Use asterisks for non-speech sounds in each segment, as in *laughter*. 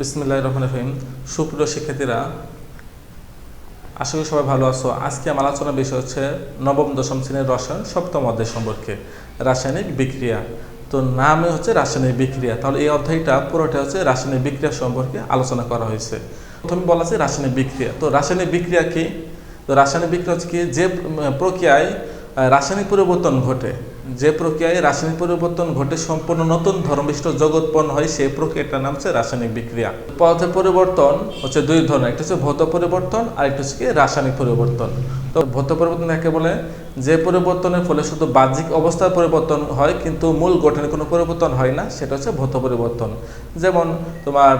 বিসমিল্লাহ রহমান রহিম। সুপ্রিয় শিক্ষার্থীরা, আশা করি সবাই ভালো আছো। আজকে আমার আলোচনার বিষয় হচ্ছে নবম, দশম শ্রেণির রসায়ন, সপ্তম অধ্যায় সম্পর্কে রাসায়নিক বিক্রিয়া। তো নামে হচ্ছে রাসায়নিক বিক্রিয়া। তাহলে এই অধ্যায়টা, পুরোটা হচ্ছে রাসায়নিক বিক্রিয়া সম্পর্কে আলোচনা করা হয়েছে। প্রথমে বলা আছে রাসায়নিক বিক্রিয়া। তো রাসায়নিক বিক্রিয়া কি? তো রাসায়নিক বিক্রিয়া হচ্ছে কি, যে প্রক্রিয়ায় রাসায়নিক পরিবর্তন ঘটে যে প্রক্রিয়ায় রাসায়নিক পরিবর্তন ঘটে সম্পূর্ণ নতুন ধর্মবিষ্ট জগৎ উৎপন্ন হয়, সেই প্রক্রিয়াটার নাম হচ্ছে রাসায়নিক বিক্রিয়া। পদার্থের পরিবর্তন হচ্ছে দুই ধরনের, একটা হচ্ছে ভৌত পরিবর্তন আর একটা হচ্ছে রাসায়নিক পরিবর্তন। তো ভৌত পরিবর্তন একে বলে, যে পরিবর্তনের ফলে শুধু বাহ্যিক অবস্থার পরিবর্তন হয়, কিন্তু মূল গঠনে কোনো পরিবর্তন হয় না, সেটা হচ্ছে ভৌত পরিবর্তন। যেমন তোমার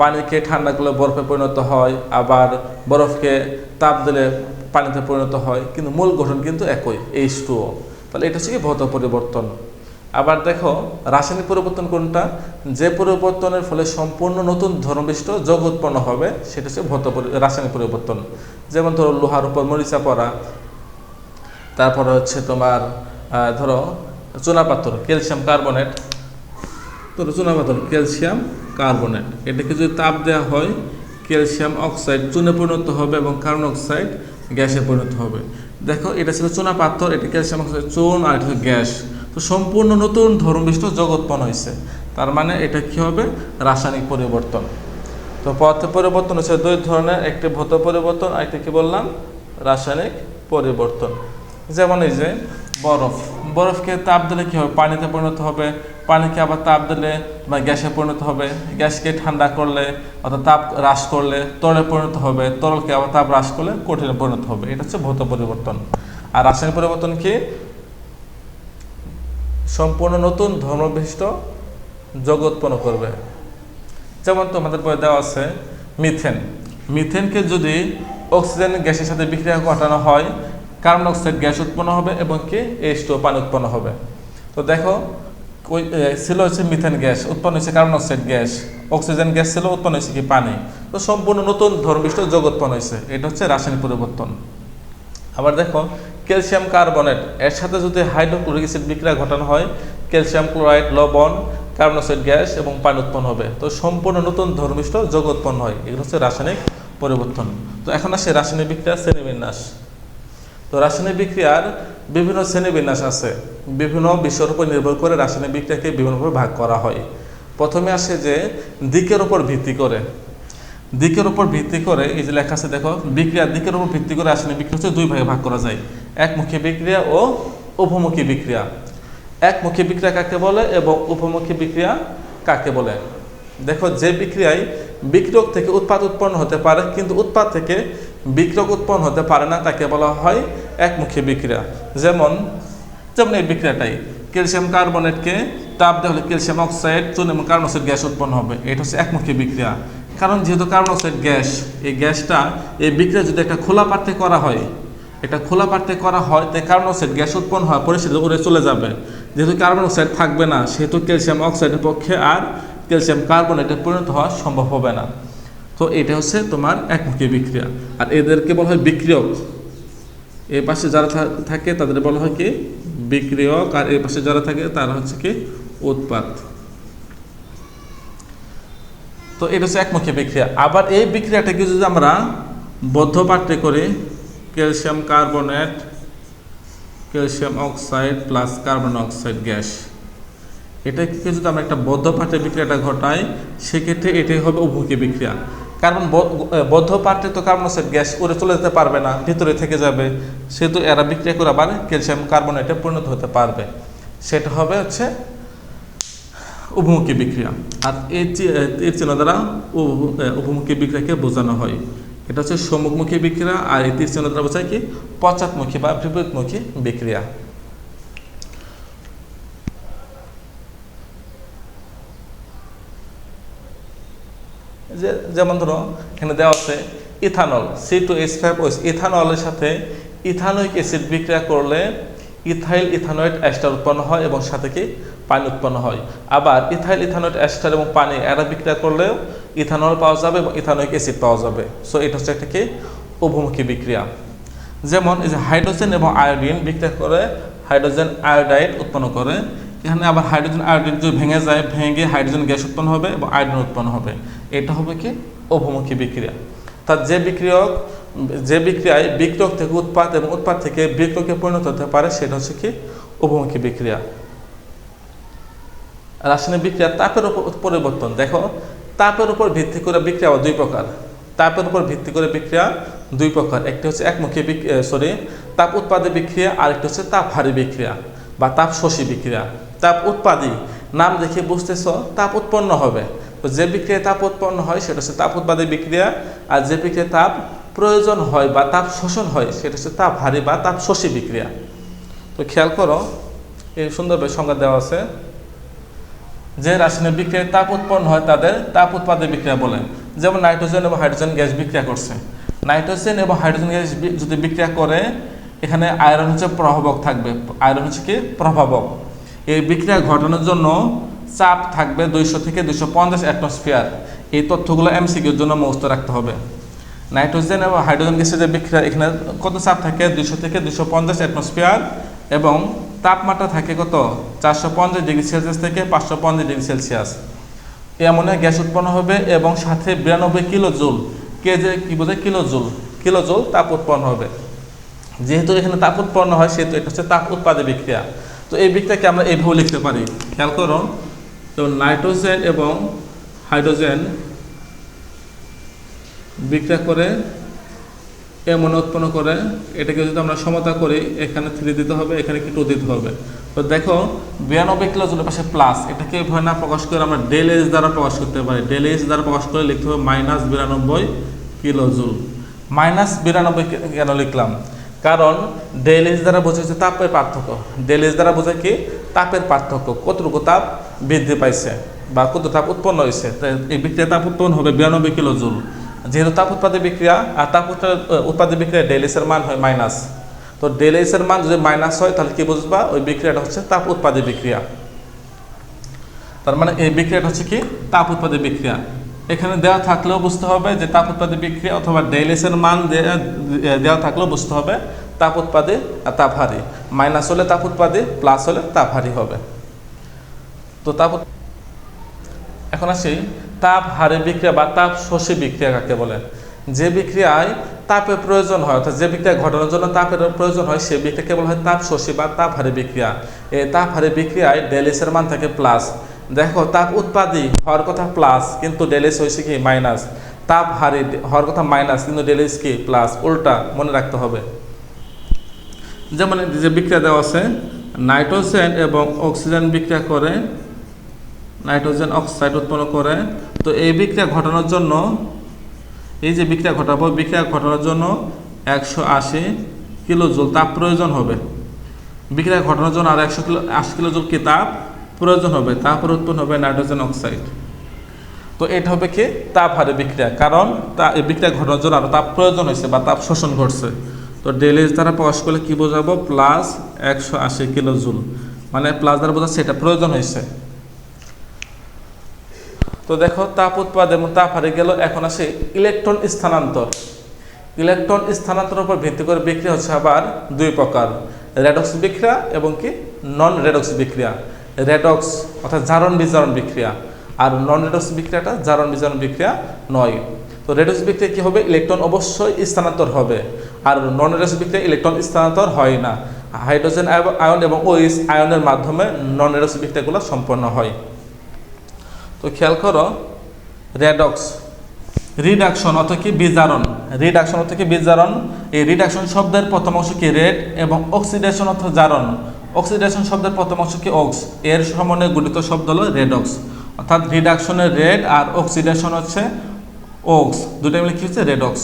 পানিকে ঠান্ডা করলে বরফে পরিণত হয়, আবার বরফকে তাপ দিলে পানিতে পরিণত হয়, কিন্তু মূল গঠন কিন্তু একই এইচ টুও তাহলে এটা হচ্ছে কি ভৌত পরিবর্তন। আবার দেখো, রাসায়নিক পরিবর্তন কোনটা? যে পরিবর্তনের ফলে সম্পূর্ণ নতুন ধর্মবিষ্ট যোগ উৎপন্ন হবে, সেটা হচ্ছে ভৌত রাসায়নিক পরিবর্তন। যেমন ধরো, লোহার উপর মরিচা পড়া, তারপরে হচ্ছে তোমার ধরো চুনাপাথর ক্যালসিয়াম কার্বনেট। ধরো চুনাপাথর ক্যালসিয়াম কার্বনেট। এটাকে যদি তাপ দেওয়া হয়, ক্যালসিয়াম অক্সাইড চুনে পরিণত হবে এবং কার্বন অক্সাইড গ্যাসে পরিণত হবে। দেখো, এটা ছিল চুনা পাথর, এটা ক্যালসিয়াম অক্সাইড চুন আর এটা গ্যাস। তো সম্পূর্ণ নতুন ধর্মবিষ্ট যোগ উৎপন্ন হয়েছে। তার মানে এটা কি হবে? রাসায়নিক পরিবর্তন। তো পদার্থ পরিবর্তন হচ্ছে দুই ধরনের, একটি ভৌত পরিবর্তন আর একটি কি বললাম? রাসায়নিক পরিবর্তন। যেমন এই যে বরফ। বরফকে তাপ দিলে কি হবে? পানিতে পরিণত হবে। পানিকে আবার তাপ দিলে বা গ্যাসে পরিণত হবে। গ্যাসকে ঠান্ডা করলে অর্থাৎ তাপ হ্রাস করলে তরলে পরিণত হবে। তরলকে আবার তাপ হ্রাস করলে কঠিনে পরিণত হবে। এটা হচ্ছে ভৌত পরিবর্তন। আর রাসায়নিক পরিবর্তন কি? সম্পূর্ণ নতুন ধর্মবিষ্ট যোগ উৎপন্ন করবে। যেমন তোমাদের বই দেওয়া আছে, মিথেন। মিথেনকে যদি অক্সিজেন গ্যাসের সাথে বিক্রিয়া ঘটানো হয়, কার্বন অক্সাইড গ্যাস উৎপন্ন হবে এবং কি? এইচ টু পানি উৎপন্ন হবে। তো দেখো ওই ছিল হচ্ছে মিথেন গ্যাস, উৎপন্ন হয়েছে carbon oxide gas, oxygen gas ছিল, উৎপন্ন হয়েছে কি পানি। তো সম্পূর্ণ নতুন ধর্মবিষ্ট যোগ উৎপন্ন হয়েছে, এটা হচ্ছে রাসায়নিক পরিবর্তন। আবার দেখো, ক্যালসিয়াম কার্বনেট, এর সাথে যদি হাইড্রোক্লোরিক অ্যাসিড বিক্রিয়া ঘটানো হয়, ক্যালসিয়াম ক্লোরাইড, লবণ, কার্বন অক্সাইড গ্যাস এবং পানি উৎপন্ন হবে। তো সম্পূর্ণ নতুন ধর্মিষ্ট যোগ উৎপন্ন হয়, এগুলো হচ্ছে রাসায়নিক পরিবর্তন। তো এখন আসে রাসায়নিক বিক্রিয়া শ্রেণীবিন্যাস। তো রাসায়নিক বিক্রিয়ার বিভিন্ন শ্রেণীবিন্যাস আছে। বিভিন্ন বিষয়ের উপর নির্ভর করে রাসায়নিক বিক্রিয়াকে বিভিন্নভাবে ভাগ করা হয়। প্রথমে আসে যে দিকের উপর ভিত্তি করে। দিকের উপর ভিত্তি করে এই যে লেখা আছে, দেখো, বিক্রিয়া দিকের উপর ভিত্তি করে রাসায়নিক বিক্রিয়া হচ্ছে দুই ভাগে ভাগ করা যায়। একমুখী বিক্রিয়া ও উপমুখী বিক্রিয়া। একমুখী বিক্রিয়া কাকে বলে এবং উপমুখী বিক্রিয়া কাকে বলে? দেখো, যে বিক্রিয়ায় বিক্রিয়ক থেকে উৎপাদ উৎপন্ন হতে পারে, কিন্তু উৎপাদ থেকে বিক্রিয়ক উৎপন্ন হতে পারে না, তাকে বলা হয় একমুখী বিক্রিয়া। যেমন যেমন এই বিক্রিয়াটাই, ক্যালসিয়াম কার্বনেটকে তাপ দেওয়া হলে ক্যালসিয়াম অক্সাইড চুন এবং কার্বন অক্সাইড গ্যাস উৎপন্ন হবে। এটা হচ্ছে একমুখী বিক্রিয়া। কারণ যেহেতু কার্বন অক্সাইড গ্যাস, এই গ্যাসটা, এই বিক্রিয়া যদি একটা খোলা পাত্রে করা হয় এটা খোলা পাত্রে করা হয়, তাই কার্বন অক্সাইড গ্যাস উৎপন্ন হয় পরিস্থিতি উড়ে চলে যাবে। যেহেতু কার্বন অক্সাইড থাকবে না, সেহেতু ক্যালসিয়াম অক্সাইডের পক্ষে আর ক্যালসিয়াম কার্বনেটে পরিণত হওয়া সম্ভব হবে না। তো এটা হচ্ছে তোমার একমুখী বিক্রিয়া। আর এদেরকে বলা হয় বিক্রিয়ক। এই পাশে যারা থাকে তাদের বলা হয় কি? বিক্রিয়ক, আর এই পাশে যারা থাকে তারা হচ্ছে কি? উৎপাদ তো এটা হচ্ছে একমুখী বিক্রিয়া। আবার এই বিক্রিয়াটাকে যদি আমরা বদ্ধ পাত্রে করি, calcium carbonate, calcium oxide plus carbon oxide gas. এটাকে যদি আমরা একটা বদ্ধ পাত্রে বিক্রিয়াটা ঘটাই, সেক্ষেত্রে এটাই হবে উভমুখী বিক্রিয়া। এ, বদ্ধ তো কার্বন অক্সাইড গ্যাস উড়ে চলে যেতে পারবে না ভিতরে থেকে যাবে। সেহেতু এরা বিক্রিয়া করে আবার ক্যালসিয়াম কার্বনেটে পরিণত হতে পারবে। সেটা হবে হচ্ছে উপমুখী বিক্রিয়া। আর এর চিহ্ন দ্বারা উপ- উপমুখী বিক্রিয়াকে বোঝানো হয়। এটা হচ্ছে সম্মুখমুখী বিক্রিয়া আর এই তীর চিহ্ন দ্বারা বোঝায় কি? পশ্চাৎমুখী বা বিপরীতমুখী বিক্রিয়া। যে যেমন ধরো, এখানে দেওয়া আছে ethanol C two H five OH ইথানলের সাথে ইথানোইক অ্যাসিড বিক্রিয়া করলে ইথাইল ইথানয়েড অ্যাস্টার উৎপন্ন হয় এবং সাথে কি পানি উৎপন্ন হয়। আবার ইথাইল ইথানয়েড অ্যাস্টার এবং পানি এরা বিক্রিয়া করলেও ইথানল পাওয়া যাবে এবং ইথানোইক অ্যাসিড পাওয়া যাবে। সো এটা হচ্ছে একটা কি উভমুখী বিক্রিয়া। যেমন এই যে হাইড্রোজেন এবং আয়োডিন বিক্রিয়া করে হাইড্রোজেন আয়োডাইড উৎপন্ন করে এখানে আবার হাইড্রোজেন আয়োডিন যদি ভেঙে যায়, ভেঙে হাইড্রোজেন গ্যাস উৎপন্ন হবে এবং আয়োডিন উৎপন্ন হবে। এটা হবে কি? অভমুখী বিক্রিয়া। তার যে বিক্রিয়ক, যে বিক্রিয়ায় বিক্রিয়ক থেকে উৎপাদ এবং উৎপাদ থেকে বিক্রিয়কে পরিণত হতে পারে, সেটা হচ্ছে কি? অভমুখী বিক্রিয়া। রাসায়নিক বিক্রিয়া তাপের উপর পরিবর্তন। দেখো, তাপের উপর ভিত্তি করে বিক্রিয়া দুই প্রকার। তাপের উপর ভিত্তি করে বিক্রিয়া দুই প্রকার। একটি হচ্ছে একমুখী সরি তাপ উৎপাদী বিক্রিয়া আর একটি হচ্ছে তাপ হারি বিক্রিয়া বা তাপ শোষী বিক্রিয়া। তাপ উৎপাদী। নাম দেখে বুঝতেছ, তাপ উৎপন্ন হবে। তো যে বিক্রিয়ায় তাপ উৎপন্ন হয়, সেটা হচ্ছে তাপ উৎপাদী বিক্রিয়া। আর যে বিক্রিয়ায় তাপ প্রয়োজন হয় বা তাপ শোষণ হয়, সেটা হচ্ছে তাপ হারি বা তাপ শোষী বিক্রিয়া। তো খেয়াল করো, এই সুন্দরভাবে সংজ্ঞা দেওয়া আছে। যে রাসায়নিক বিক্রিয়ায় তাপ উৎপন্ন হয়, তাদের তাপ উৎপাদী বিক্রিয়া বলে। যেমন নাইট্রোজেন এবং হাইড্রোজেন গ্যাস বিক্রিয়া করছে। নাইট্রোজেন এবং হাইড্রোজেন গ্যাস যদি বিক্রিয়া করে, এখানে আয়রন হচ্ছে প্রভাবক থাকবে। আয়রন হচ্ছে কি? প্রভাবক। এই বিক্রিয়া ঘটানোর জন্য চাপ থাকবে দুইশো থেকে দুইশো পঞ্চাশ অ্যাটমসফিয়ার এই তথ্যগুলো এমসিকিউর জন্য মুখস্থ রাখতে হবে। নাইট্রোজেন এবং হাইড্রোজেন গ্যাসের যে বিক্রিয়া, এখানে কত চাপ থাকে? দুইশো থেকে দুইশো পঞ্চাশ অ্যাটমসফিয়ার এবং তাপমাত্রা থাকে কত? চারশো পঞ্চাশ ডিগ্রি সেলসিয়াস থেকে পাঁচশো পঞ্চাশ ডিগ্রি সেলসিয়াস। এমনে গ্যাস উৎপন্ন হবে এবং সাথে বিরানব্বই কিলো জুল কে যে কী বোঝায়? কিলো জুল কিলো জুল তাপ উৎপন্ন হবে। যেহেতু এখানে তাপ উৎপন্ন হয়, সেহেতু এটা হচ্ছে তাপ উৎপাদী বিক্রিয়া। তো এই বিক্রিয়াকে আমরা এইভাবে লিখতে পারি। খেয়াল করো, তো নাইট্রোজেন এবং হাইড্রোজেন বিক্রিয়া করে এমন উৎপন্ন করে, এটাকে যদি আমরা সমতা করি, এখানে থ্রি দিতে হবে, এখানে কি টু দিতে হবে। তো দেখো, বিরানব্বই কিলো জুলের পাশে প্লাস এটাকে ভয় না প্রকাশ করে আমরা ডেল এজ দ্বারা প্রকাশ করতে পারি। ডেল এজ দ্বারা প্রকাশ করে লিখতে হবে মাইনাস বিরানব্বই কিলো জুল মাইনাস বিরানব্বই কেন লিখলাম? কারণ ডেল দ্বারা বোঝা হচ্ছে তাপের পার্থক্য। ডেল দ্বারা বোঝায় কি? তাপের পার্থক্য। কতটুকু তাপ বৃদ্ধি পাইছে বা কত তাপ উৎপন্ন হয়েছে এই বিক্রিয়া তাপ উৎপন্ন হবে বিরানব্বই কিলো জুল। যেহেতু তাপ উৎপাদী বিক্রিয়া, আর তাপ উৎপা- উৎপাদী বিক্রিয়া ডেলিসের মান হয় মাইনাস। তো ডেলিসের মান যদি মাইনাস হয়, তাহলে কি বুঝবা? ওই বিক্রিয়াটা হচ্ছে তাপ উৎপাদী বিক্রিয়া। তার মানে এই বিক্রিয়াটা হচ্ছে কি? তাপ উৎপাদী বিক্রিয়া। এখানে দেওয়া থাকলেও বুঝতে হবে যে তাপ উৎপাদী বিক্রিয়া অথবা ডেলিসের মান দেওয়া থাকলেও বুঝতে হবে তাপ উৎপাদী আর তাপ হারি। মাইনাস হলে তাপ উৎপাদী, প্লাস হলে তাপ হারি হবে। তো তাপ এখন আসি, তাপ হারে বিক্রিয়া বা তাপ শোষী বিক্রিয়া কাকে বলে? যে বিক্রিয়ায় তাপের প্রয়োজন হয়, অর্থাৎ যে বিক্রিয়া ঘটানোর জন্য তাপের প্রয়োজন হয় সেই বিক্রিয়াকে কেবল হয় তাপ শোষী বা তাপ হারে বিক্রিয়া। এই তাপ হারে বিক্রিয়ায় ডেলিসের মান থাকে প্লাস। দেখো, তাপ উৎপাদী, হওয়ার কথা প্লাস কিন্তু ডেলিস হয়েছে কি মাইনাস তাপ হারি হওয়ার কথা মাইনাস কিন্তু ডেলিস কি প্লাস উল্টা মনে রাখতে হবে। যেমন যে বিক্রিয়া দেওয়া আছে নাইট্রোজেন এবং অক্সিজেন বিক্রিয়া করে নাইট্রোজেন অক্সাইড উৎপন্ন করে, তো এই বিক্রিয়া ঘটানোর জন্য, এই যে বিক্রিয়া ঘটাবো, বিক্রিয়া ঘটানোর জন্য একশো আশি কিলো জুল তাপ প্রয়োজন হবে। বিক্রিয়া ঘটানোর জন্য আর একশো কিলো আশি কিলো জুল কি তাপ? প্রয়োজন হবে, তারপর উৎপন্ন হবে নাইট্রোজেন অক্সাইড। তো এটা হবে কি? তাপ হারে বিক্রিয়া। কারণ তা বিক্রিয়া ঘটানোর জন্য আরও তাপ প্রয়োজন হয়েছে বা তাপ শোষণ ঘটছে। তো ডেলিজ দ্বারা প্রকাশ করলে কি বোঝাবো? প্লাস একশো আশি কিলো জুল। মানে প্লাস দ্বারা বোঝাচ্ছে এটা প্রয়োজন হয়েছে। তো দেখো, তাপ উৎপাদ এবং তাপ হারে গেল, এখন আসে ইলেকট্রন স্থানান্তর। ইলেকট্রন স্থানান্তরের উপর ভিত্তি করে বিক্রিয়া হচ্ছে আবার দুই প্রকার, রেডক্স বিক্রিয়া এবং কি? নন রেডক্স বিক্রিয়া। রেডক্স অর্থাৎ জারণ বিজারণ বিক্রিয়া। আর নন রেডক্স বিক্রিয়াটা জারণ বিজারণ বিক্রিয়া নয়। তো রেডক্স বিক্রিয়া কি হবে? ইলেকট্রন অবশ্যই স্থানান্তর হবে। আর নন রেডক্স বিক্রিয়া ইলেকট্রন স্থানান্তর হয় না। হাইড্রোজেন আয়ন এবং ওইস আয়নের মাধ্যমে নন রেডক্স বিক্রিয়াগুলো সম্পন্ন হয়। তো খেয়াল করো, রেডক্স রিডাকশন অর্থ কি? বিজারণ। রিডাকশন অর্থ কি? বিজারণ। এই রিডাকশন শব্দের প্রথম অংশ কি? রেড এবং অক্সিডেশন অর্থ জারণ। অক্সিডেশন শব্দের প্রথম অংশ কি অক্স? এর সমন্বয়ে গঠিত শব্দ হলো রেডক্স অর্থাৎ রিডাকশনের রেড আর অক্সিডেশন হচ্ছে ওক্স দুটো মিলে কি হচ্ছে? রেডক্স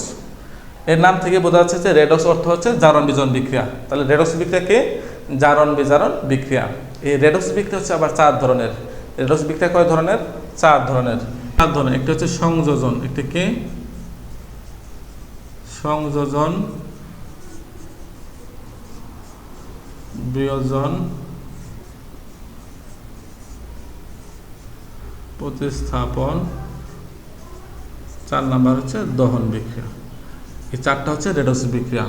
এর নাম থেকে বোঝা যাচ্ছে যে রেডক্স অর্থ হচ্ছে জারণ বিজারণ বিক্রিয়া। তাহলে রেডক্স বিক্রিয়াকে জারণ বিজারণ বিক্রিয়া। এই রেডক্স বিক্রিয়া হচ্ছে আবার চার ধরনের। রেডক্স বিক্রিয়া কয় ধরনের? চার ধরনের। চার ধরনের। একটি হচ্ছে সংযোজন, একটি কি? সংযোজন বিয়োজন প্রতিস্থাপন, চার নাম্বার হচ্ছে দহন বিক্রিয়া। এই চারটা হচ্ছে রেডক্স বিক্রিয়া।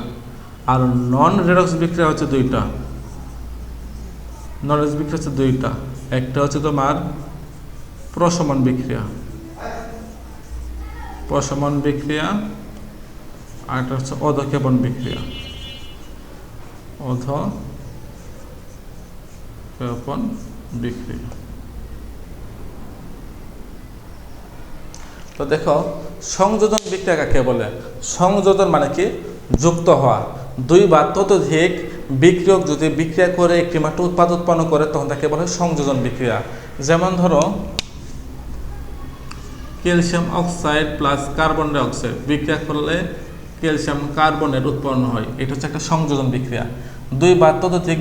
আর নন রেডক্স বিক্রিয়া হচ্ছে দুইটা। নলেজ বিক্রিয়া হচ্ছে দুইটা। একটা হচ্ছে তোমার প্রশমন বিক্রিয়া। প্রশমন বিক্রিয়া, আর একটা হচ্ছে অধক্ষেপণ বিক্রিয়া। অধক্ষেপণ বিক্রিয়া তো দেখো, সংযোজন বিক্রিয়া কাকে বলে? সংযোজন মানে কি? যুক্ত হওয়া। দুই বা ততোধিক বিক্রিয়ক যদি বিক্রিয়া করে, একটি মাত্র উৎপাদ উৎপন্ন করে, তখন তাকে বলে সংযোজন বিক্রিয়া। যেমন ধরো, calcium oxide plus carbon dioxide বিক্রিয়া করলে ক্যালসিয়াম কার্বনের উৎপন্ন হয়। এটা হচ্ছে একটা সংযোজন বিক্রিয়া। দুই বা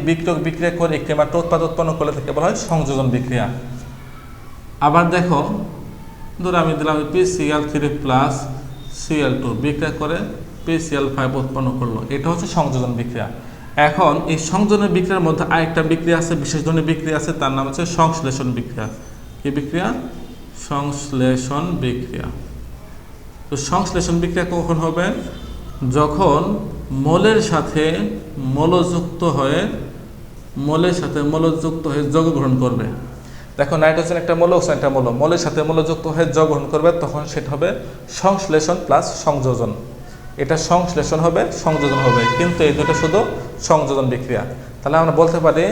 বিক্রিয়ক বিক্রিয়া করে একটি মাত্র উৎপাদ উৎপন্ন করলে তাকে বলা হয় সংযোজন বিক্রিয়া। আবার দেখো ধরো আমি দিলাম P PCl three plus Cl two বিক্রিয়া করে পি পিসিএল ফাইভ উৎপন্ন করল। এটা হচ্ছে সংযোজন বিক্রিয়া। এখন এই সংযোজন বিক্রিয়ার মধ্যে আরেকটা বিক্রিয়া আছে, বিশেষ ধরনের বিক্রিয়া আছে, তার নাম হচ্ছে সংশ্লেষণ বিক্রিয়া। কি বিক্রিয়া? সংশ্লেষণ বিক্রিয়া। তো সংশ্লেষণ বিক্রিয়া কখন হবে? যখন মলের সাথে মলযুক্ত হয়ে, মলের সাথে মলযুক্ত হয়ে যোগ গ্রহণ করবে। দেখো, নাইট্রোজেন একটা মৌল অক্সিজেন একটা মৌল। মলের সাথে মলযুক্ত হয়ে যোগ গ্রহণ করবে, তখন সেটা হবে সংশ্লেষণ প্লাস সংযোজন। এটা সংশ্লেষণ হবে, সংযোজন হবে। কিন্তু এই দুটো শুধু সংযোজন বিক্রিয়া। তাহলে আমরা বলতে পারি,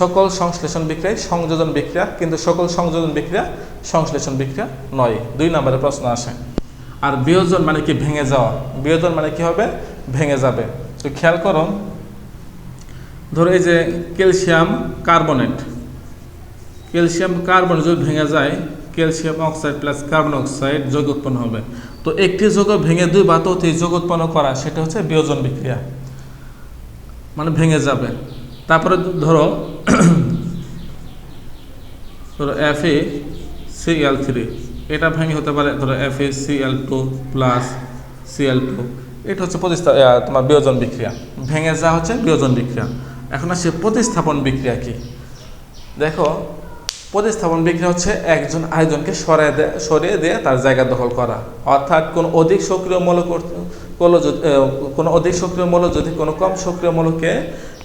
সকল সংশ্লেষণ বিক্রিয়া সংযোজন বিক্রিয়া, কিন্তু সকল সংযোজন বিক্রিয়া সংশ্লেষণ বিক্রিয়া নয়। দুই নম্বরে প্রশ্ন আসে, আর বিয়োজন মানে কি? ভেঙে যাওয়া। বিয়োজন মানে কি হবে? ভেঙে যাবে। তো খেয়াল করো ধরো এই যে ক্যালসিয়াম কার্বনেট। ক্যালসিয়াম কার্বন যদি ভেঙে যায়, calcium oxide plus carbon oxide যোগ উৎপন্ন হবে। তো একটি যোগ ভেঙে দুই বা ততোধিক যোগ উৎপন্ন করা, সেটা হচ্ছে বিয়োজন বিক্রিয়া। মানে ভেঙে যাবে। তারপরে ধরো *clears throat* ধরো এফ এ সিএল থ্রি এটা ভেঙে হতে পারে, ধরো F A Cl two plus Cl two এটা হচ্ছে প্রতিস্থা তোমার বিয়োজন বিক্রিয়া। ভেঙে যা হচ্ছে বিয়োজন বিক্রিয়া। এখন আসছে প্রতিস্থাপন বিক্রিয়া কি? দেখো, প্রতিস্থাপন বিক্রিয়া হচ্ছে একজন আরেকজনকে সরিয়ে দেয় সরিয়ে দিয়ে তার জায়গা দখল করা। অর্থাৎ কোনো অধিক সক্রিয় মৌল কোনো কোনো অধিক সক্রিয় মৌল যদি কোনো কম সক্রিয় মৌলকে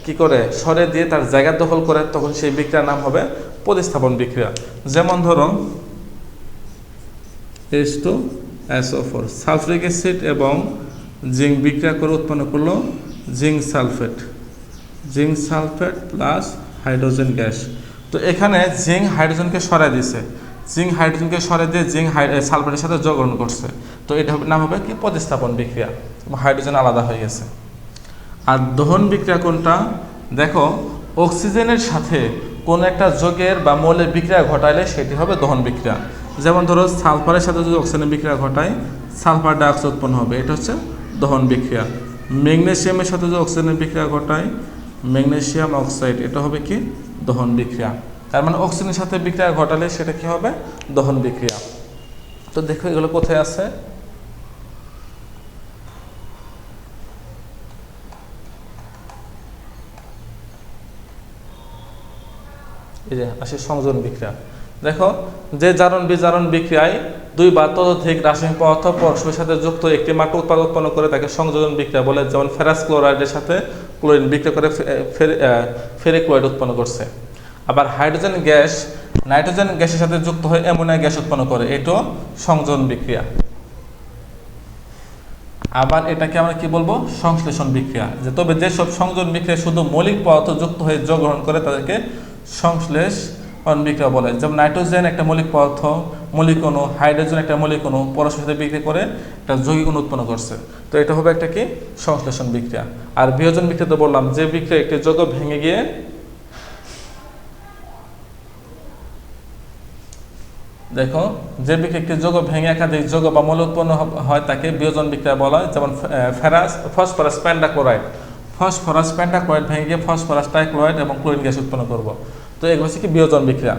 কি করে সরে দিয়ে তার জায়গা দখল করে, তখন সেই বিক্রিয়ার নাম হবে প্রতিস্থাপন বিক্রিয়া। যেমন ধরো S two SO four sulphuric acid এবং জিঙ্ক বিক্রিয়া করে উৎপন্ন করল zinc sulphate. Zinc sulphate plus hydrogen gas তো এখানে জিঙ্ক হাইড্রোজেনকে সরাই দিছে। জিঙ্ক হাইড্রোজেনকে সরাই দিয়ে জিঙ্ক সালফেটের সাথে যোগগ্রহণ করছে। তো এটা নাম হবে কি? প্রতিস্থাপন বিক্রিয়া। হাইড্রোজেন আলাদা হয়ে গেছে। আর দহন বিক্রিয়া কোনটা? দেখো, অক্সিজেনের সাথে কোন একটা যোগের বা মৌলের বিক্রিয়া ঘটাইলে সেটি হবে দহন বিক্রিয়া। যেমন ধরো, সালফারের সাথে যদি অক্সিজেনের বিক্রিয়া ঘটায়, সালফার ডাইঅক্সাইড উৎপন্ন হবে। এটা হচ্ছে দহন বিক্রিয়া। ম্যাগনেসিয়ামের সাথে যে অক্সিজেনের বিক্রিয়া ঘটায় ম্যাগনেসিয়াম অক্সাইড, এটা হবে কি? দহন বিক্রিয়া। তার মানে অক্সিজেনের সাথে বিক্রিয়া ঘটালে সেটা কি হবে? দহন বিক্রিয়া। তো দেখো এগুলো কোথায় আছে? এই যে আসে সংযোজন বিক্রিয়া। দেখো, যে জারণ বিজারণ বিক্রিয়ায় দুই বা ততোধিক রাসায়নিক পদার্থ পরস্পরের সাথে যুক্ত একটি মাত্র উৎপাদ উৎপন্ন করে তাকে সংযোজন বিক্রিয়া বলে, যেমন ফেরাস ক্লোরাইডের সাথে ক্লোরিন বিক্রিয়া করে ফেরিক ক্লোরাইড উৎপন্ন করছে। আবার হাইড্রোজেন গ্যাস, নাইট্রোজেন গ্যাসের সাথে যুক্ত হয়ে অ্যামোনিয়া গ্যাস উৎপন্ন করে এটাও সংযোজন বিক্রিয়া। আবার এটাকে আমরা কি বলব? সংশ্লেষণ বিক্রিয়া। যে তবে যেসব সংযোজন বিক্রিয়া শুধু মৌলিক পদার্থ যুক্ত হয়ে যোগ গ্রহণ করে তাদেরকে সংশ্লেষণ বিক্রিয়া বলে যেমন নাইট্রোজেন একটা মৌলিক পদার্থ, মৌলিক অণু, হাইড্রোজেন একটা মৌলিক অণু পরস্পরের সাথে বিক্রিয়া করে একটা যৌগিক অণু উৎপন্ন করছে। তো এটা হবে একটা কি? সংশ্লেষণ বিক্রিয়া। আর বিয়োজন বিক্রিয়া তো বললাম, যে বিক্রিয়া একটি যৌগ ভেঙে গিয়ে দেখো, যে বিক্রিয়া একটি যৌগ ভেঙে একাধিক যৌগ বা মৌল উৎপন্ন হয় তাকে বিয়োজন বিক্রিয়া বলা হয়। যেমন ferrous, phosphorus pentachloride phosphorus pentachloride ভেঙে গিয়ে ফসফরাস, টাইক্লোরাইড এবং ক্লোরিন গ্যাস উৎপন্ন করব। তো এগুলো হচ্ছে কি বিয়োজন বিক্রিয়া?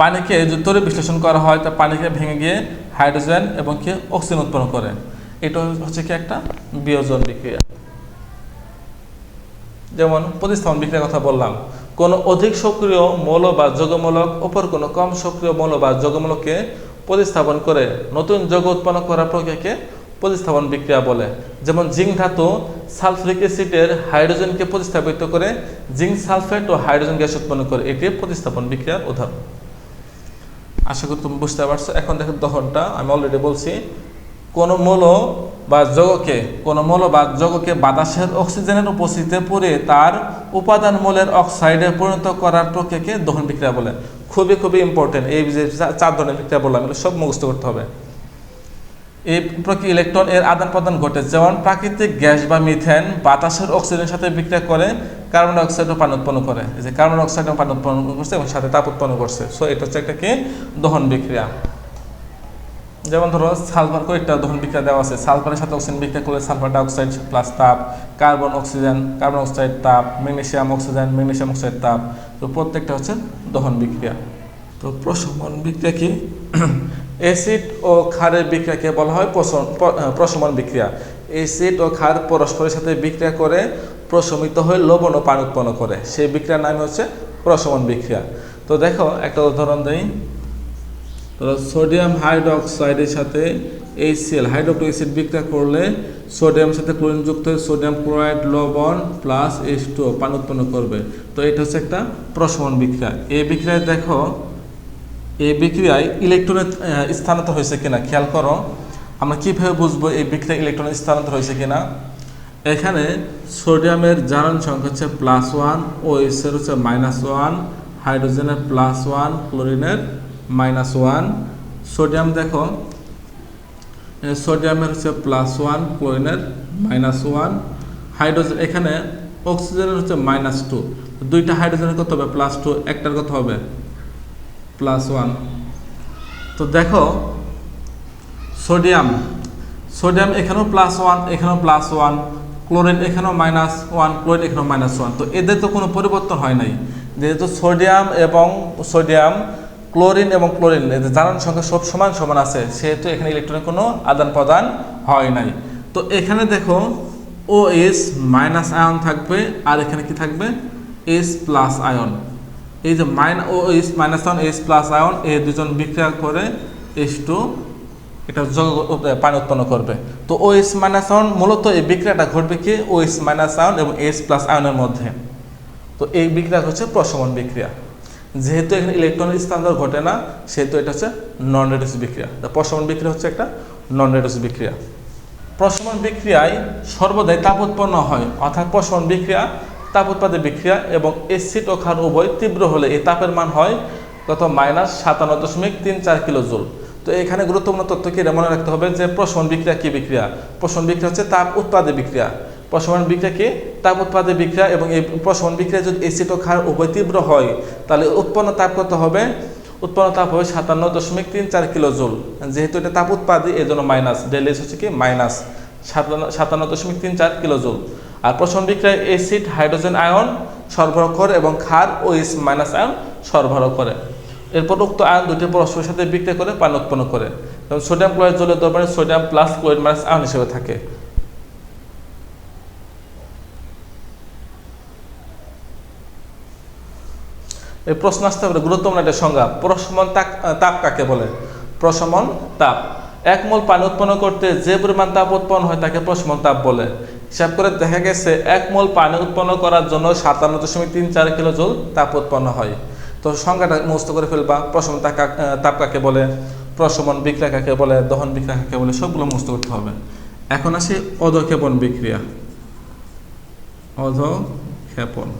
পানিকে যদি তড়িৎ বিশ্লেষণ করা হয়, তা পানিকে ভেঙে গিয়ে হাইড্রোজেন এবং কি অক্সিজেন উৎপন্ন করে। এটা হচ্ছে কি একটা বিয়োজন বিক্রিয়া। যেমন প্রতিস্থাপন বিক্রিয়ার কথা বললাম, কোনো অধিক সক্রিয় মৌল বা যৌগমূলক অপর কোনো কম সক্রিয় মৌল বা যৌগমূলককে প্রতিস্থাপন করে নতুন যৌগ উৎপন্ন করার প্রক্রিয়াকে প্রতিস্থাপন বিক্রিয়া বলে। যেমন জিঙ্ক ধাতু সালফুরিক অ্যাসিডের হাইড্রোজেনকে প্রতিস্থাপিত করে জিঙ্ক সালফেট ও হাইড্রোজেন গ্যাস উৎপন্ন করে। এটি প্রতিস্থাপন বিক্রিয়ার উদাহরণ। আশা করি তুমি বুঝতে পারছ। এখন দেখো দহনটা। আমি অলরেডি বলছি, কোন মৌল বা যৌগকে কোন মৌল বা যৌগকে বাতাসের অক্সিজেনের উপস্থিতিতে পড়ে তার উপাদান মূলের অক্সাইডে পরিণত করার প্রক্রিয়াকে দহন বিক্রিয়া বলে। খুবই খুবই ইম্পর্টেন্ট এই যে চার ধরনের বিক্রিয়া বললাম, এগুলো সব মুখস্থ করতে হবে। এই প্রক্রিয়া ইলেকট্রন এর আদান প্রদান ঘটে, যেমন প্রাকৃতিক গ্যাস বা মিথেন, বাতাসের অক্সিজেনের সাথে বিক্রিয়া করে, কার্বন ডাই অক্সাইড ও পানি উৎপন্ন করে। যে কার্বন ডাই অক্সাইড ও পানি উৎপন্ন করছে এবং সাথে তাপ উৎপন্ন করছে। সো এটা হচ্ছে একটা কি? দহন বিক্রিয়া। যেমন ধরো, সালফার কয়েকটা দহন বিক্রিয়া দেওয়া আছে। সালফারের সাথে অক্সিজেন বিক্রিয়া করলে সালফার ডাইঅক্সাইড প্লাস তাপ, কার্বন অক্সিজেন কার্বন অক্সাইড তাপ, ম্যাগনেসিয়াম অক্সিজেন ম্যাগনেসিয়াম অক্সাইড তাপ। তো প্রত্যেকটা হচ্ছে দহন বিক্রিয়া। তো প্রশমন বিক্রিয়া কি? অ্যাসিড ও ক্ষারের বিক্রিয়াকে বলা হয় প্রশম- প্রশমন বিক্রিয়া। অ্যাসিড ও ক্ষার পরস্পরের সাথে বিক্রিয়া করে প্রশমিত হয়ে লবণ ও পানি উৎপন্ন করে। সেই বিক্রিয়ার নাম হচ্ছে প্রশমন বিক্রিয়া। তো দেখো, একটা উদাহরণ দেই। সোডিয়াম হাইড্রোক্সাইডের সাথে এইচসিএল হাইড্রোক্লোরিক অ্যাসিড বিক্রিয়া করলে সোডিয়ামের সাথে ক্লোরিন যুক্ত হয়ে সোডিয়াম ক্লোরাইড, লবণ প্লাস এইচ টু পানি উৎপন্ন করবে। তো এটা হচ্ছে একটা প্রশমন বিক্রিয়া। এই বিক্রিয়ায় দেখো এই বিক্রিয়ায় ইলেকট্রনের স্থানান্তর হয়েছে কিনা? খেয়াল করো, আমরা কীভাবে বুঝব এই বিক্রিয়া ইলেকট্রনের স্থানান্তর হয়েছে কিনা? এখানে সোডিয়ামের জারণ সংখ্যা হচ্ছে প্লাস ওয়ান ও এসের হচ্ছে মাইনাস ওয়ান হাইড্রোজেনের প্লাস ওয়ান ক্লোরিনের মাইনাস ওয়ান সোডিয়াম দেখো সোডিয়ামের হচ্ছে প্লাস ওয়ান ক্লোরিনের মাইনাস ওয়ান হাইড্রোজেন এখানে অক্সিজেনের হচ্ছে মাইনাস টু দুইটা হাইড্রোজেনের কত হবে? প্লাস টু একটার কত হবে? প্লাস ওয়ান তো দেখো সোডিয়াম সোডিয়াম এখানেও প্লাস ওয়ান এখানেও প্লাস ওয়ান ক্লোরিন এখানেও মাইনাস ওয়ান ক্লোরিন এখানেও মাইনাস ওয়ান তো এদের তো কোনো পরিবর্তন হয় নাই। যেহেতু সোডিয়াম এবং সোডিয়াম ক্লোরিন এবং ক্লোরিন এদের জারণ সংখ্যা সব সমান সমান আছে, সেহেতু এখানে ইলেকট্রনের কোনো আদান প্রদান হয় নাই। তো এখানে দেখো ও এস মাইনাস আয়ন থাকবে, আর এখানে কি থাকবে? এস প্লাস আয়ন এই যে mine O S minus one S plus ion, এই দুজন বিক্রিয়া করে এস টু এটা পানি উৎপন্ন করবে। তো ও এস মাইনাস আয়ন মূলত এই বিক্রিয়াটা ঘটবে কি? ও এস মাইনাস আয়ন এবং এস প্লাস আয়নের মধ্যে। তো এই বিক্রিয়া হচ্ছে প্রশমন বিক্রিয়া। যেহেতু এখানে ইলেকট্রনের স্থানান্তর ঘটে না, সেহেতু এটা হচ্ছে নন রেডিউস বিক্রিয়া প্রশমন বিক্রিয়া হচ্ছে একটা নন রেডিউস বিক্রিয়া। প্রশমন বিক্রিয়ায় সর্বদাই তাপ উৎপন্ন হয়, অর্থাৎ প্রশমন বিক্রিয়া তাপ উৎপাদন বিক্রিয়া এবং এসিড ও ক্ষার উভয় তীব্র হলে এই তাপের মান হয় কত? মাইনাস সাতান্ন দশমিক তিন চার কিলো জুল। তো এখানে গুরুত্বপূর্ণ তথ্য কি? মনে রাখতে হবে যে প্রশমন বিক্রিয়া কি বিক্রিয়া? প্রশমন বিক্রিয়া হচ্ছে তাপ উৎপাদে বিক্রিয়া। প্রশমন বিক্রিয়া কি? তাপ উৎপাদে বিক্রিয়া এবং এই প্রশমন বিক্রিয়া যদি এসিড ও ক্ষার উভয় তীব্র হয়, তাহলে উৎপন্ন তাপ কত হবে? উৎপন্ন তাপ হবে সাতান্ন দশমিক তিন চার কিলো জুল। যেহেতু এটা তাপ উৎপাদী এই জন্য মাইনাস ডেলিস হচ্ছে কি? মাইনাস সাতান্ন দশমিক তিন চার কিলো জুল। আর প্রশমন বিক্রিয়ায় এসিড হাইড্রোজেন আয়ন সরবরাহ করে এবং ক্ষার ও এস মাইনাস আয়ন সরবরাহ করে। এরপর উক্ত আয়ন দুটি পরস্পরের সাথে বিক্রিয়া করে, পানি উৎপন্ন করে। যেমন সোডিয়াম ক্লোরাইড জলের দ্রবণে sodium plus chloride minus ion হিসেবে থাকে। এই প্রশ্ন আসতে পারে, গুরুত্বপূর্ণ একটা সংজ্ঞা। প্রশমন তাপ কাকে বলে? প্রশমন তাপ। এক মোল পানি উৎপন্ন করতে যে পরিমাণ তাপ উৎপন্ন হয় তাকে প্রশমন তাপ বলে। হিসাব করে দেখা গেছে এক মোল পানি উৎপন্ন করার জন্য সাতান্ন দশমিক তিন চার কিলো জল তাপ উৎপন্ন হয়। তো সংখ্যাটা মুস্ত করে ফেলবা। প্রশমন তাপ কাক- বলে? প্রশমন বিক্রিয়া কাকে বলে? দহন বিক্রিয়া কাকে বলে? সবগুলো মুস্ত করতে হবে। এখন আসি অধক্ষেপণ বিক্রিয়া। অধক্ষেপণ।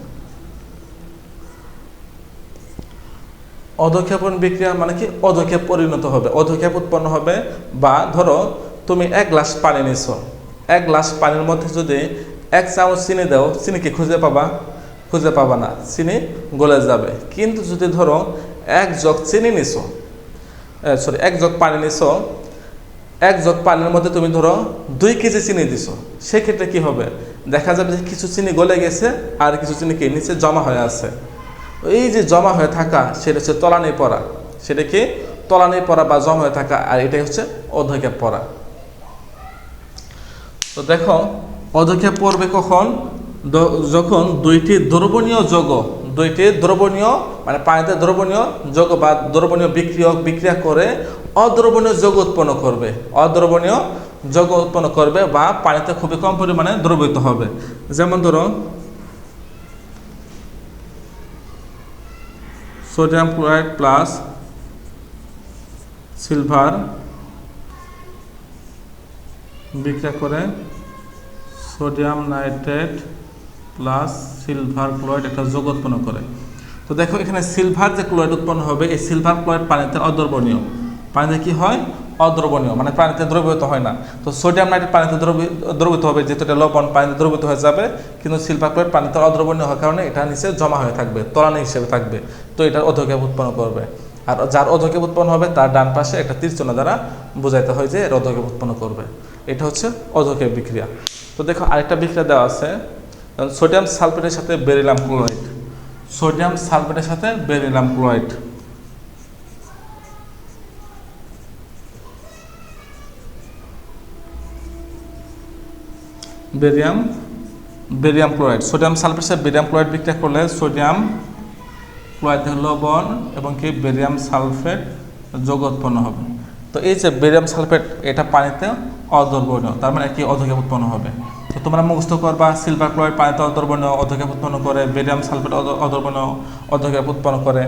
অধক্ষেপণ বিক্রিয়া মানে কি? অধক্ষেপ পরিণত হবে। অধক্ষেপ উৎপন্ন হবে বা ধরো তুমি এক গ্লাস পানি নিছো। এক গ্লাস পানির মধ্যে যদি এক চামচ চিনি দাও চিনি কি খুঁজে পাবা খুঁজে পাবা না, চিনি গলে যাবে। কিন্তু যদি ধরো এক জগ চিনি নিছো সরি এক জগ পানি নিছো, এক জগ পানির মধ্যে তুমি ধরো দুই কেজি চিনি দিছো, সেক্ষেত্রে কি হবে? দেখা যাবে যে কিছু চিনি গলে গেছে আর কিছু চিনি কি নিচে জমা হয়ে আছে। এই যে জমা হয়ে থাকা, সেটা হচ্ছে তলানি পড়া। সেটা কি? তলানি পড়া বা জমা হয়ে থাকা, আর এটাই হচ্ছে অধক্ষেপ পড়া। তো দেখো অধক্ষেপ পড়বে কখন? যখন দুইটি দ্রবণীয় যোগ, দুইটি দ্রবণীয় মানে পানিতে দ্রবণীয় যোগ বা দ্রবণীয় বিক্রিয়ক বিক্রিয়া করে অদ্রবণীয় যোগ উৎপন্ন করবে। অদ্রবণীয় যৌগ উৎপন্ন করবে বা পানিতে খুবই কম পরিমাণে দ্রবিত হবে। যেমন ধরো সোডিয়াম ক্লোরাইড প্লাস সিলভার বিক্রিয়া করে sodium nitrate plus silver chloride একটা যোগ উৎপন্ন করে। তো দেখো এখানে সিলভার যে ক্লোরাইড উৎপন্ন হবে, এই সিলভার ক্লোরাইড পানিতে অদ্রবণীয়। পানিতে কি হয়? অদ্রবণীয় মানে পানিতে দ্রবীভূত হয় না। তো সোডিয়াম নাইট্রেট পানিতে দ্রবী- দ্রবীভূত হবে, যেহেতু এটা লবণ, পানিতে দ্রবীভূত হয়ে যাবে, কিন্তু সিলভার ক্লোরাইড পানিতে অদ্রবণীয় হওয়ার কারণে এটা নিচে জমা হয়ে থাকবে, তলানি হিসেবে থাকবে। তো এটার অধক্ষেপ উৎপন্ন করবে। আর যার অধক্ষেপ উৎপন্ন হবে, তার ডান পাশে একটা তীরচিহ্ন দ্বারা বোঝাইতে হয় যে অধক্ষেপ উৎপন্ন করবে। এটা হচ্ছে অধক্ষেপ বিক্রিয়া। তো দেখো আরেকটা বিক্রিয়া দেওয়া আছে। সোডিয়াম সালফেটের সাথে বেরিলাম ক্লোরাইড। সোডিয়াম সালফেটের সাথে beryllium chloride. Barium barium chloride. Sodium সালফেটের সাথে বেরিয়াম ক্লোরাইড বিক্রিয়া করলে সোডিয়াম ক্লোরাইড লবণ এবং কি বেরিয়াম সালফেট যোগ উৎপন্ন হবে। তো এই যে বেরিয়াম সালফেট এটা পানিতে অদ্রবণীয়, তার মানে কি অধক্ষেপ উৎপন্ন হবে? তো তোমরা মুখস্থ করবা সিলভার ক্লোরাইড পানিতে অদ্রবণীয় অধক্ষেপ উৎপন্ন করে বেরিয়াম সালফেট অদ- অদ্রবণীয় অধক্ষেপ উৎপন্ন করে।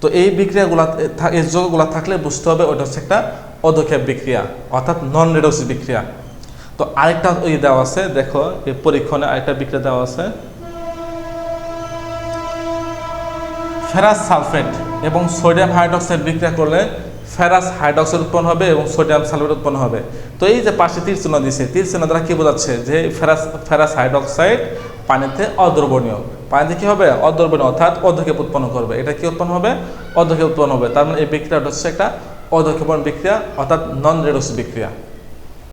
তো এই বিক্রিয়াগুলা এই যোগগুলো থাকলে বুঝতে হবে ওটা হচ্ছে একটা অধক্ষেপ বিক্রিয়া, অর্থাৎ নন রেডক্স বিক্রিয়া। তো আরেকটা ওই দেওয়া আছে, দেখো, এই পরীক্ষণে আরেকটা বিক্রিয়া দেওয়া আছে। ফেরাস সালফেট এবং সোডিয়াম হাইড্রক্সাইড বিক্রিয়া করলে ফেরাস হাইড্রক্সাইড উৎপন্ন হবে এবং সোডিয়াম সালফেট উৎপন্ন হবে। তো এই যে পাশে তীর চিহ্ন দিয়েছে তীর চিহ্ন দ্বারা কী বোঝাচ্ছে? যে ফেরাস ফেরাস হাইড্রক্সাইড পানিতে অদ্রবণীয়। পানিতে কী হবে? অদ্রবণীয়, অর্থাৎ অধক্ষেপ উৎপন্ন করবে। এটা কি উৎপন্ন হবে? অধক্ষেপ উৎপন্ন হবে। তার মানে এই বিক্রিয়াটা হচ্ছে একটা অধক্ষেপণ বিক্রিয়া, অর্থাৎ নন রেডক্স বিক্রিয়া।